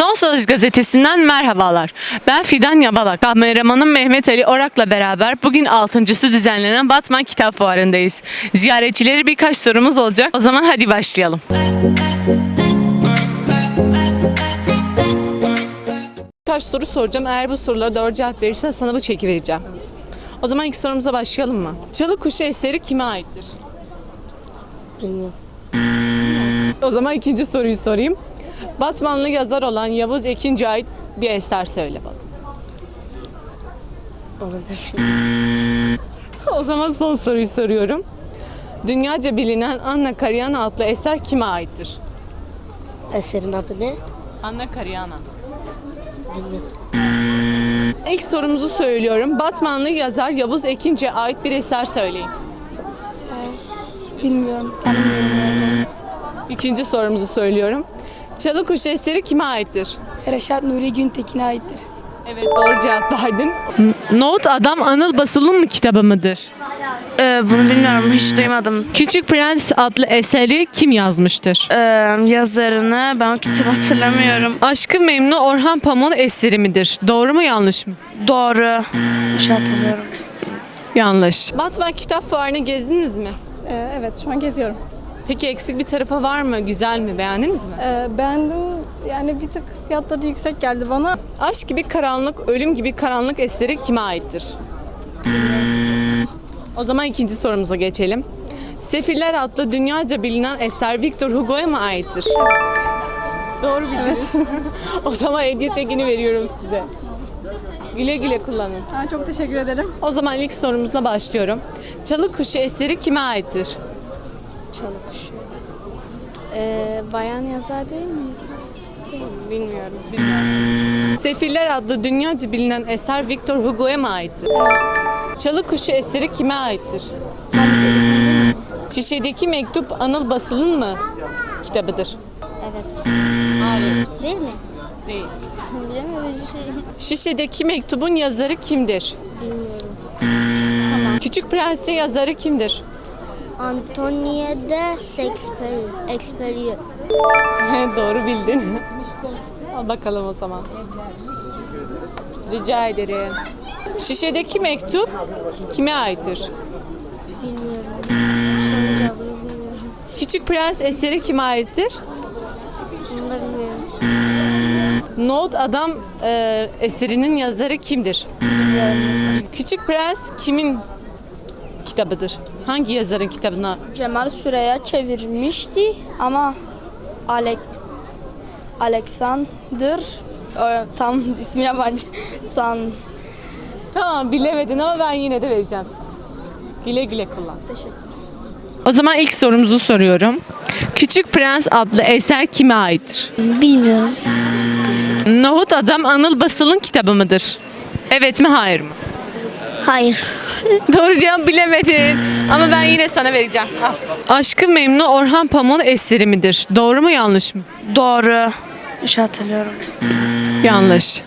Son Söz gazetesinden merhabalar. Ben Fidan Yabalak. Kameramanım Mehmet Ali Orak'la beraber bugün 6.sı düzenlenen Batman Kitap Fuarı'ndayız. Ziyaretçileri birkaç sorumuz olacak. O zaman hadi başlayalım. Birkaç soru soracağım. Eğer bu sorulara doğru cevap verirsen sana bu çeki vereceğim. O zaman ilk sorumuza başlayalım mı? Çalı Kuşu eseri kime aittir? Bilmiyorum. O zaman ikinci soruyu sorayım. Batmanlı yazar olan Yavuz Ekinci ait bir eser söyle bana. Onu. O zaman son soruyu soruyorum. Dünyaca bilinen Anna Karenina adlı eser kime aittir? Eserin adı ne? Anna Karenina. Bilmiyorum. İlk sorumuzu söylüyorum. Batmanlı yazar Yavuz Ekinci'ye ait bir eser söyleyin. Bilmiyorum, tanımıyorum yazarı. İkinci sorumuzu söylüyorum. Çalı Kuşu eseri kime aittir? Reşat Nuri Güntekin'e aittir. Evet doğru cevap verdin. Nohut Adam Anıl Basıl'ın mı kitabı mıdır? Ee, bunu bilmiyorum hiç duymadım. Küçük Prens adlı eseri kim yazmıştır? Ee, yazarını ben o kitabı hatırlamıyorum. Aşkı Memnu Orhan Pamuk'un eseri midir? Doğru mu yanlış mı? Doğru. Şey hatırlıyorum. Yanlış. Batman Kitap Fuarı'nı gezdiniz mi? Ee, evet, şu an geziyorum. Peki eksik bir tarafı var mı? Güzel mi? Beğendiniz mi? Ee, beğendim, yani bir tık fiyatları yüksek geldi bana. Aşk gibi karanlık, ölüm gibi karanlık eseri kime aittir? O zaman ikinci sorumuza geçelim. Sefiller adlı dünyaca bilinen eser Victor Hugo'ya mı aittir? Doğru bildiniz. o zaman hediye çekini veriyorum size. Güle güle kullanın. Ha, çok teşekkür ederim. O zaman ilk sorumuzla başlıyorum. Çalı Kuşu eseri kime aittir? Çalıkuş. Ee, bayan yazar değil mi? Bilmiyorum. Sefiller adlı dünyaca bilinen eser Victor Hugo'ya mı aittir? Çalı Kuşu eseri kime aittir? Değil mi? Şişedeki mektup Anıl Basıl'ın mı kitabıdır? Evet. Hayır. Değil mi? Değil. Bilemiyorum şey. Şişedeki mektubun yazarı kimdir? Bilmiyorum. Küçük Prens'in yazarı kimdir? Antonie de. Shakespeare. Doğru bildin. Al bakalım o zaman. Rica ederim. Şişedeki mektup kime aittir? Bilmiyorum. Bilmiyorum. Küçük Prens eseri kime aittir? Bunu da bilmiyorum. Nohut Adam e, eserinin yazarı kimdir? Küçük Prens kimin kitabıdır? Hangi yazarın kitabına? Cemal Süreya çevirmişti ama Alek Alexander tam ismi yabancı San Tamam bilemedin ama ben yine de vereceğim sana. Güle güle kullan. Teşekkür. O zaman ilk sorumuzu soruyorum. Küçük Prens adlı eser kime aittir? Bilmiyorum. Nohut Adam Anıl Basıl'ın kitabı mıdır? Evet mi hayır mı? Hayır. Doğru cevap bilemedin. Ama ben yine sana vereceğim. Al. Aşkı Memnu Orhan Pamuk'un eseri midir? Doğru mu yanlış mı? Doğru. Bir şey hatırlıyorum. Yanlış.